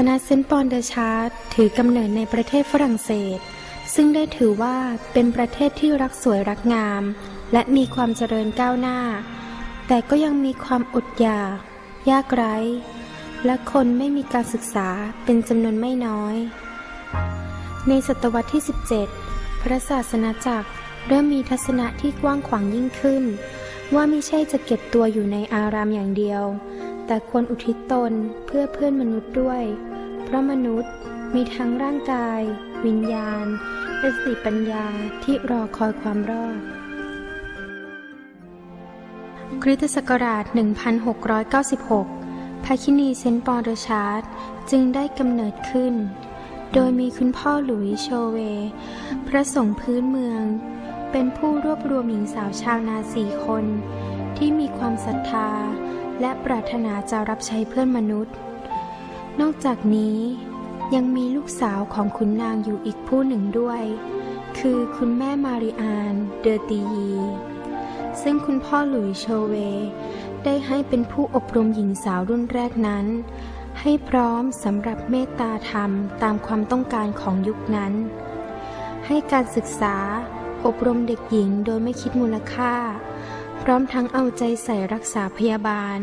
คณะเซนต์ปอนเดชาร์ตถือกำเนิดในประเทศฝรั่งเศส ซึ่งได้ถือว่าเป็นประเทศที่รักสวยรักงาม และมีความเจริญก้าวหน้า แต่ก็ยังมีความอดอยาก ยากไร้ และคนไม่มีการศึกษาเป็นจำนวนไม่น้อย ในศตวรรษที่ 17 พระศาสนาจักรเริ่มมีทัศนะที่กว้างขวางยิ่งขึ้น ว่าไม่ใช่จะเก็บตัวอยู่ในอารามอย่างเดียว แต่ควรอุทิศตนเพื่อเพื่อนมนุษย์ด้วย เพราะมนุษย์มีทั้งร่างกาย วิญญาณ และสติปัญญาที่รอคอยความรอด คริสตศักราช 1696 พาคินีเซนต์ปอลเดชาร์ตจึงได้กำเนิดขึ้น โดยมีคุณพ่อหลุยโชเว พระสงฆ์พื้นเมือง เป็นผู้รวบรวมหญิงสาวชาวนาสี่คน ที่มีความศรัทธา และปรารถนาจะรับใช้เพื่อนมนุษย์ นอกจากนี้ยังมีลูกสาวของขุนนางอยู่อีกผู้หนึ่งด้วย คือคุณแม่มาริอานเดอตียี ซึ่งคุณพ่อหลุยโชเว ได้ให้เป็นผู้อบรมหญิงสาวรุ่นแรกนั้น ให้พร้อมสำหรับเมตตาธรรมตามความต้องการของยุคนั้น ให้การศึกษาอบรมเด็กหญิงโดยไม่คิดมูลค่า ร้อมทั้งเอาใจใส่รักษาพยาบาล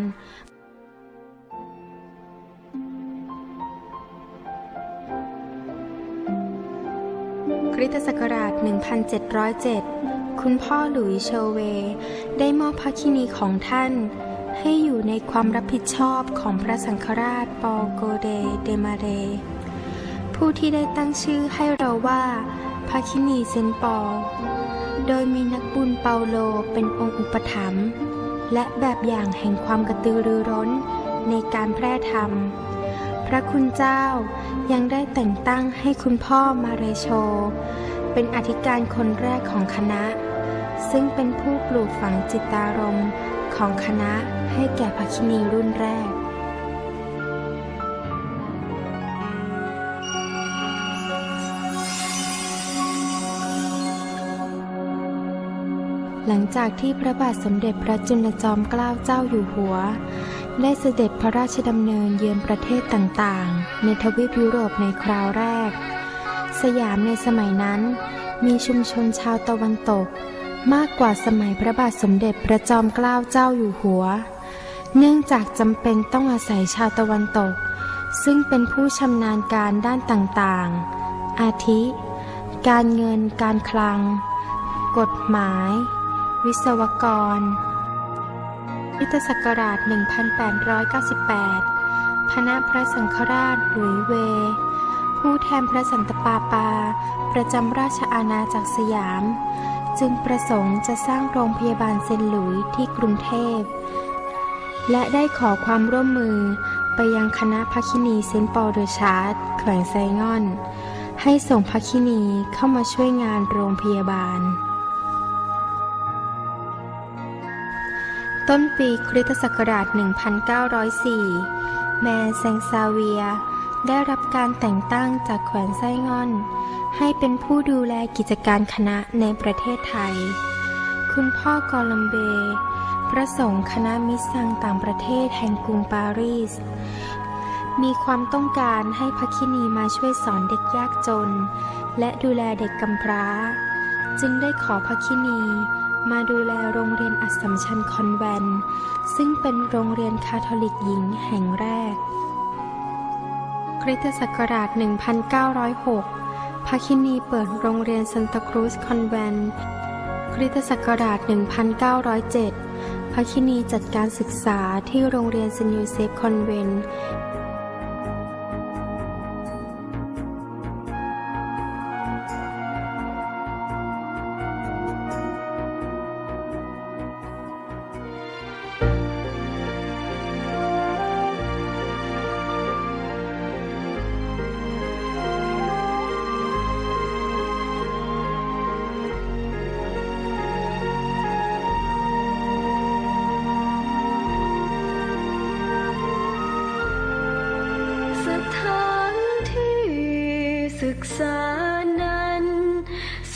คริสตศักราช 1707 คุณพ่อหลุยส์โชเว ได้มอบพระคินีของท่าน ให้อยู่ในความรับผิดชอบของพระสังฆราชปอโกเดเดมาเร ผู้ที่ได้ตั้งชื่อให้เราว่าพระคินีเซนปอล โดยมีนักบุญเปาโลเป็นองค์อุปถัมภ์และแบบอย่างแห่งความกระตือรือร้นในการแพร่ธรรม พระคุณเจ้ายังได้แต่งตั้งให้คุณพ่อมาเรโช เป็นอธิการคนแรกของคณะ ซึ่งเป็นผู้ปลูกฝังจิตารมณ์ของคณะให้แก่ภคินีรุ่นแรก ลังจากที่พระบาทสมเด็จพระจุลจอมเกล้าเจ้าอยู่หัว ได้เสด็จพระราชดำเนินเยือนประเทศต่างๆ ในทวีปยุโรปในคราวแรก สยามในสมัยนั้น มีชุมชนชาวตะวันตก มากกว่าสมัยพระบาทสมเด็จพระจอมเกล้าเจ้าอยู่หัว เนื่องจากจำเป็นต้องอาศัยชาวตะวันตก ซึ่งเป็นผู้ชำนาญการด้านต่างๆ อาทิ การเงินการคลัง กฎหมาย วิศวกรคริสตศักราช 1898 คณะพระสังฆราชหลุยเว ผู้แทนพระสันตะปาปา ประจำราชอาณาจักรสยาม จึงประสงค์จะสร้างโรงพยาบาลเซนหลุยที่กรุงเทพ และได้ขอความร่วมมือไปยังคณะพัคินีเซนปอลเดอชาร์ตแขวงไซงอน ให้ส่งพัคินีเข้ามาช่วยงานโรงพยาบาล ต้นปีคริสตศักราช 1904 แมนแซงซาเวีย ได้รับการแต่งตั้งจากแขวนไส้งอน ให้เป็นผู้ดูแลกิจการคณะในประเทศไทย คุณพ่อกอลัมเบ พระสงฆ์คณะมิสซังต่างประเทศแห่งกรุงปารีส มีความต้องการให้พักคินีมาช่วยสอนเด็กยากจน และดูแลเด็กกำพร้า จึงได้ขอพักคินี มาดูแลโรงเรียนอัสสัมชัญคอนแวนซึ่งเป็นโรงเรียนคาทอลิกหญิงแห่งแรก คริสตศักราช 1906พาคินีเปิดโรงเรียนซันตาครูสคอนแวนคริสตศักราช 1907พาคินีจัดการศึกษาที่โรงเรียนเซนยูเซฟคอนเวน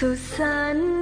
สุสาน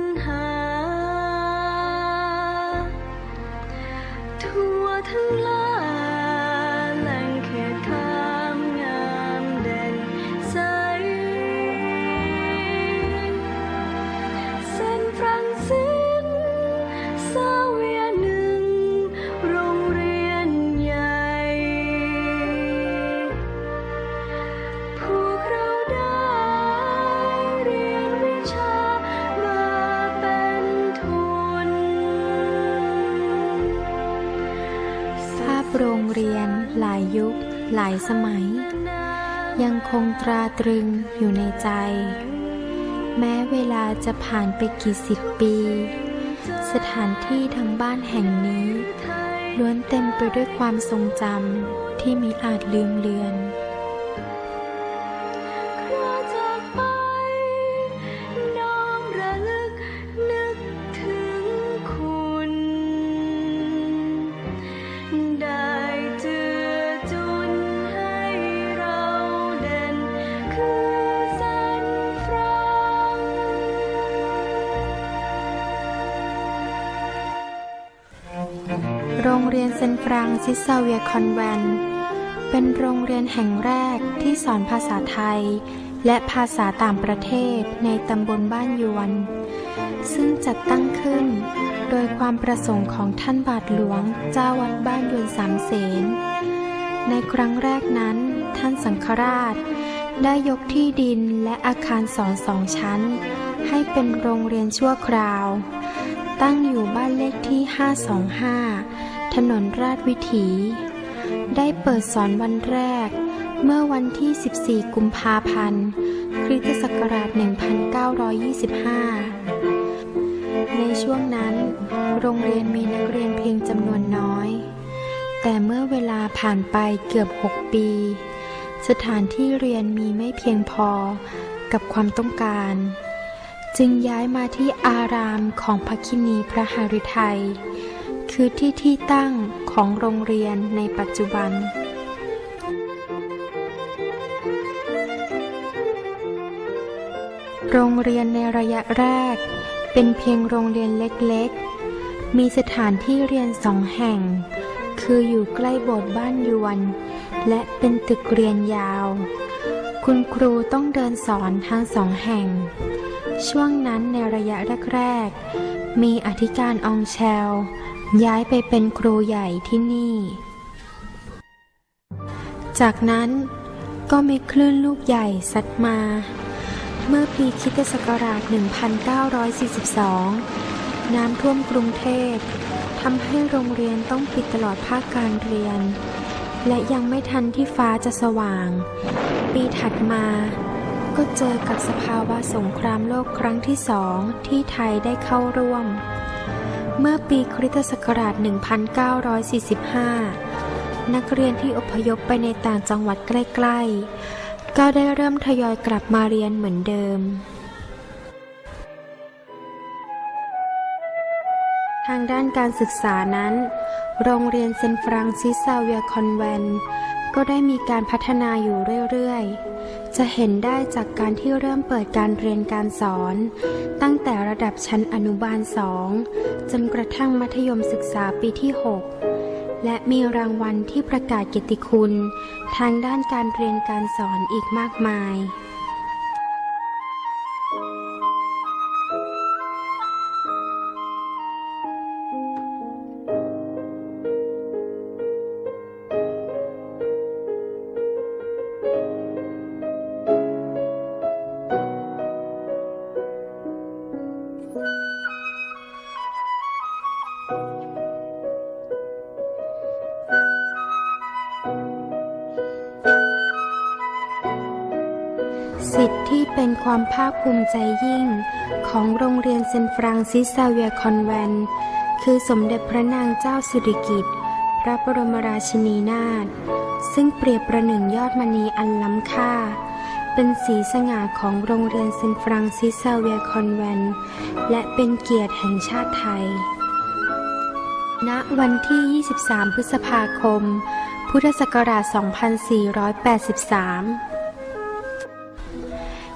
หลายสมัย ยังคงตราตรึงอยู่ในใจ แม้เวลาจะผ่านไปกี่สิบปี สถานที่ทั้งบ้านแห่งนี้ ล้วนเต็มไปด้วยความทรงจำที่มิอาจลืมเลือน เรียนเซนฟรังซิสซเวียคอนแวน เป็นโรงเรียนแห่งแรกที่สอนภาษาไทย และภาษาต่างประเทศในตำบลบ้านยวน ซึ่งจัดตั้งขึ้น โดยความประสงค์ของท่านบาทหลวงเจ้าวัดบ้านยวนสามเสน ในครั้งแรกนั้น ท่านสังฆราช ได้ยกที่ดินและอาคารสอนสองชั้น ให้เป็นโรงเรียนชั่วคราวตั้งอยู่บ้านเลขที่ 525 ถนนราชวิถี ได้เปิดสอนวันแรก เมื่อวันที่ 14 กุมภาพันธ์ คริสตศักราช 1925 ในช่วงนั้น โรงเรียนมีนักเรียนเพียงจำนวนน้อย แต่เมื่อเวลาผ่านไปเกือบ 6 ปี สถานที่เรียนมีไม่เพียงพอกับความต้องการ จึงย้ายมาที่อารามของพระคินีพระหฤทัย คือที่ที่ตั้งของโรงเรียนในปัจจุบัน โรงเรียนในระยะแรก เป็นเพียงโรงเรียนเล็กๆ มีสถานที่เรียนสองแห่ง คืออยู่ใกล้โบสถ์บ้านยวน และเป็นตึกเรียนยาว คุณครูต้องเดินสอนทั้งสองแห่ง ช่วงนั้นในระยะแรกๆ มีอธิการองแชล ย้ายไปเป็นครูใหญ่ที่นี่ จากนั้นก็มีคลื่นลูกใหญ่ซัดมา เมื่อปีคิตศักราช 1942 น้ำท่วมกรุงเทพทำให้โรงเรียนต้องปิดตลอดภาคการเรียน และยังไม่ทันที่ฟ้าจะสว่าง ปีถัดมาก็เจอกับสภาวะสงครามโลกครั้งที่สองที่ไทยได้เข้าร่วม เมื่อปีคริสตศักราช 1945 นักเรียนที่อพยพไปในต่างจังหวัดใกล้ ๆ ก็ได้เริ่มทยอยกลับมาเรียนเหมือนเดิม ทางด้านการศึกษานั้น โรงเรียนเซนฟรังซิสซาเวียคอนแวนก็ได้มีการพัฒนาอยู่เรื่อย ๆ จะเห็นได้จากการที่เริ่มเปิดการเรียนการสอน ตั้งแต่ระดับชั้นอนุบาลสองจนกระทั่งมัธยมศึกษาปีที่ 6 และมีรางวัลที่ประกาศเกียรติคุณ ทางด้านการเรียนการสอนอีกมากมาย ความภาคภูมิใจยิ่ง ของโรงเรียนเซนฟรังซิสซาเวียคอนแวนคือสมเด็จพระนางเจ้าสิริกิติ์พระบรมราชินีนาถซึ่งเปรียบประหนึ่งยอดมณีอันล้ำค่า เป็นสีสง่าของโรงเรียนเซนฟรังซิสซาเวียคอนแวนและเป็นเกียรติแห่งชาติไทย ณวันที่ 23 พฤษภาคม พุทธศักราช 2483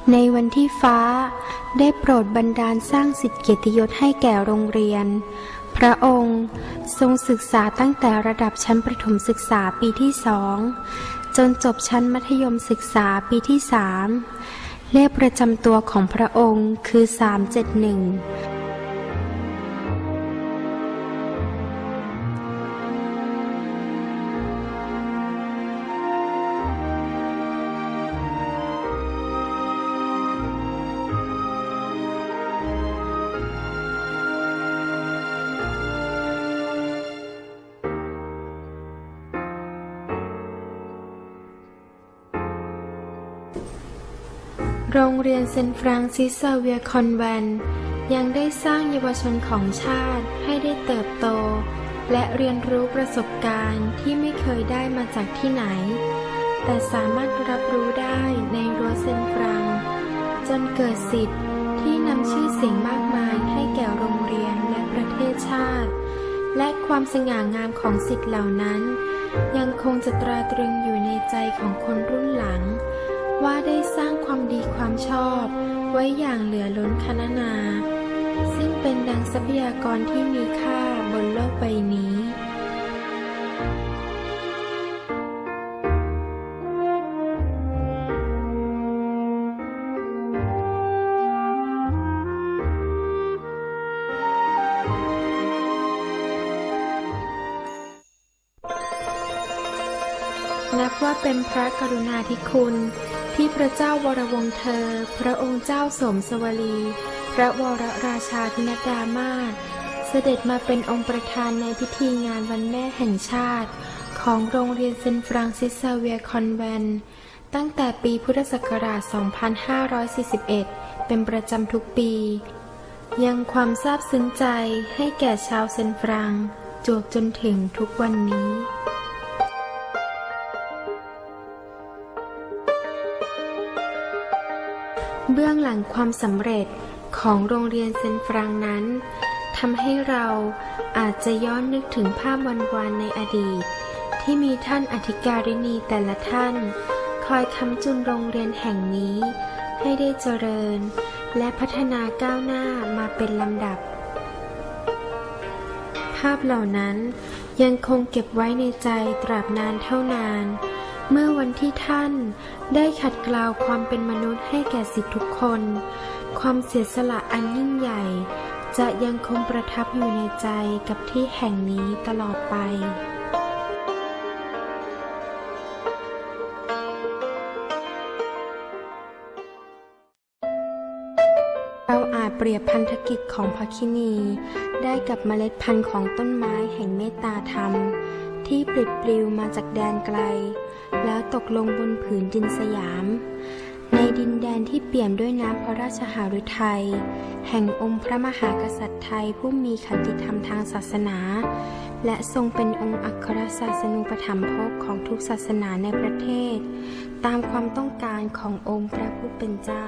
ในวันที่ฟ้าได้โปรดบันดาลสร้างสิทธิเกียรติยศให้แก่โรงเรียน พระองค์ทรงศึกษาตั้งแต่ระดับชั้นประถมศึกษาปีที่สอง จนจบชั้นมัธยมศึกษาปีที่สามเลขประจำตัวของพระองค์คือ 371 โรงเรียนเซนฟรานซิสเซเวียคอนแวนยังได้สร้างเยาวชนของชาติให้ได้เติบโต และเรียนรู้ประสบการณ์ที่ไม่เคยได้มาจากที่ไหน แต่สามารถรับรู้ได้ในรั้วเซนฟรัง จนเกิดสิทธิ์ที่นำชื่อเสียงมากมายให้แก่โรงเรียนและประเทศชาติ และความสง่างามของสิทธิ์เหล่านั้น ยังคงจะตราตรึงอยู่ในใจของคนรุ่นหลัง ว่าได้สร้างความดีความชอบ ไว้อย่างเหลือล้นคณนา ซึ่งเป็นดังทรัพยากรที่มีค่าบนโลกใบนี้นับว่าเป็นพระกรุณาธิคุณ ที่พระเจ้าวรวงเธอ พระองค์เจ้าสมสวลี พระวรราชาธินดามาศเสด็จมาเป็นองค์ประธานในพิธีงานวันแม่แห่งชาติ ของโรงเรียนเซนฟรานซิสเซเวียคอนแวนตั้งแต่ปีพุทธศักราช 2541 เป็นประจำทุกปี ยังความซาบซึ้งใจให้แก่ชาวเซนฟรังจวบจนถึงทุกวันนี้ เบื้องหลังความสำเร็จของโรงเรียนเซนฟรังนั้นทำให้เราอาจจะย้อนนึกถึงภาพวันวานในอดีต ที่มีท่านอธิการินีแต่ละท่าน คอยค้ำจุนโรงเรียนแห่งนี้ ให้ได้เจริญ และพัฒนาก้าวหน้ามาเป็นลำดับ ภาพเหล่านั้นยังคงเก็บไว้ในใจตราบนานเท่านาน เมื่อวันที่ท่านได้ขัดเกลาวความเป็นมนุษย์ให้แก่สิทธิทุกคน ความเสียสละอันยิ่งใหญ่ จะยังคงประทับอยู่ในใจกับที่แห่งนี้ตลอดไปเราอาจเปรียบพันธกิจของพระคินี ได้กับเมล็ดพันธุ์ของต้นไม้แห่งเมตตาธรรม ที่ปลิดปลิวมาจากแดนไกล แล้วตกลงบนผืนดินสยาม ในดินแดนที่เปี่ยมด้วยน้ำพระราชหฤทัยแห่งองค์พระมหากษัตริย์ไทยผู้มีขันติธรรมทางศาสนา และทรงเป็นองค์อัครศาสนูปถัมภกของทุกศาสนาในประเทศ ตามความต้องการขององค์พระผู้เป็นเจ้า